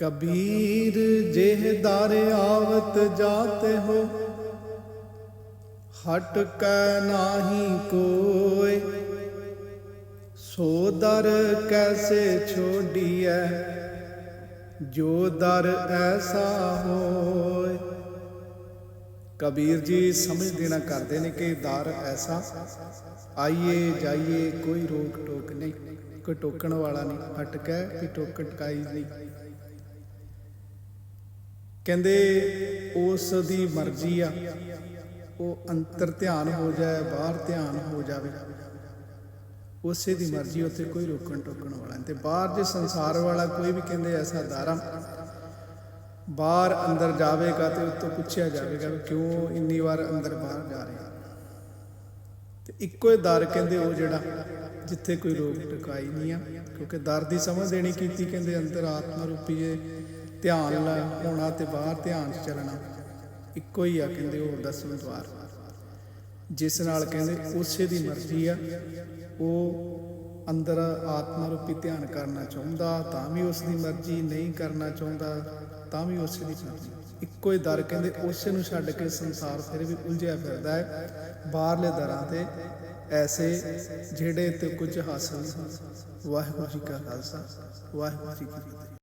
ਕਬੀਰ ਜਿਹ ਦਰ ਆਵਤ ਜਾਤੇ ਹੋ, ਹਟ ਕੈ ਨਾਹੀ ਕੋਇ ਸੋ ਦਰ ਕੈਸੇ ਛੋਡੀਐ, ਜੋ ਦਰ ਐਸਾ ਹੋਏ। ਕਬੀਰ ਜੀ ਸਮਝ ਦੇਣਾ ਕਰਦੇ ਨੇ ਕਿ ਦਰ ਐਸਾ, ਆਈਏ ਜਾਈਏ ਕੋਈ ਰੋਕ ਟੋਕ ਨਹੀਂ ਕੋਈ ਟੋਕਣ ਵਾਲਾ ਨਹੀਂ ਹਟਕੈ ਵੀ ਟੋਕ ਟਕਾਈ ਨਹੀਂ। ਕਹਿੰਦੇ ਉਸ ਦੀ ਮਰਜ਼ੀ ਆ। ਉਹ ਅੰਤਰ ਧਿਆਨ ਹੋ ਜਾਏ, ਬਾਹਰ ਧਿਆਨ ਹੋ ਜਾਵੇ। ਉਸੇ ਦੀ ਮਰਜ਼ੀ ਉੱਤੇ ਕੋਈ ਰੋਕਣ ਟੋਕਣ ਵਾਲਾ ਨਹੀਂ। ਤੇ ਬਾਹਰ ਜੇ ਸੰਸਾਰ ਵਾਲਾ ਕੋਈ ਵੀ ਕਹਿੰਦੇ ਐਸਾ ਦਾਰਾ ਬਾਹਰ ਅੰਦਰ ਜਾਵੇਗਾ ਤੇ ਉਤੋਂ ਪੁੱਛਿਆ ਜਾਵੇਗਾ ਵੀ ਕਿਉਂ ਇੰਨੀ ਵਾਰ ਅੰਦਰ ਬਾਹਰ ਜਾ ਰਿਹਾ। ਤੇ ਇੱਕੋ ਹੀ ਦਰ ਕਹਿੰਦੇ ਉਹ ਜਿਹੜਾ ਜਿੱਥੇ ਕੋਈ ਰੋਕ ਟਕਾਈ ਨਹੀਂ ਆ, ਕਿਉਂਕਿ ਦਰ ਦੀ ਸਮਝ ਦੇਣੀ ਕੀਤੀ ਕਹਿੰਦੇ ਅੰਦਰ ਆਤਮਾ ਰੂਪੀ ਧਿਆਨ ਲਾ ਹੋਣਾ ਤੇ ਬਾਹਰ ਧਿਆਨ ਚ ਚੱਲਣਾ। ਇੱਕੋ ਹੀ ਆ ਕਹਿੰਦੇ ਉਹ ਦਸਵੇਂ ਦਵਾਰ ਜਿਸ ਨਾਲ ਕਹਿੰਦੇ ਉਸੇ ਦੀ ਮਰਜ਼ੀ ਆ, ਉਹ ਅੰਦਰ ਆਤਮਾ ਰੂਪੀ ਧਿਆਨ ਕਰਨਾ ਚਾਹੁੰਦਾ, ਤਾਂ ਵੀ ਉਸ ਦੀ ਮਰਜ਼ੀ, ਨਹੀਂ ਕਰਨਾ ਚਾਹੁੰਦਾ, ਤਾਂ ਵੀ ਉਸੇ ਦੀ ਮਰਜ਼ੀ। ਇੱਕੋ ਹੀ ਦਰ ਕਹਿੰਦੇ ਉਸੇ ਨੂੰ ਛੱਡ ਕੇ ਸੰਸਾਰ ਫਿਰ ਵੀ ਉਲਝਿਆ ਫਿਰਦਾ ਹੈ। ਬਾਹਰਲੇ ਦਰਾਂ ਤੇ ਐਸੇ ਜਿਹੜੇ ਤੇ ਕੁਝ ਹਾਸਲ ਨਹੀਂ। ਵਾਹਿਗੁਰੂ ਜੀ ਕਾ ਖਾਲਸਾ, ਵਾਹਿਗੁਰੂ ਜੀ ਕੀ ਫਤਿਹ।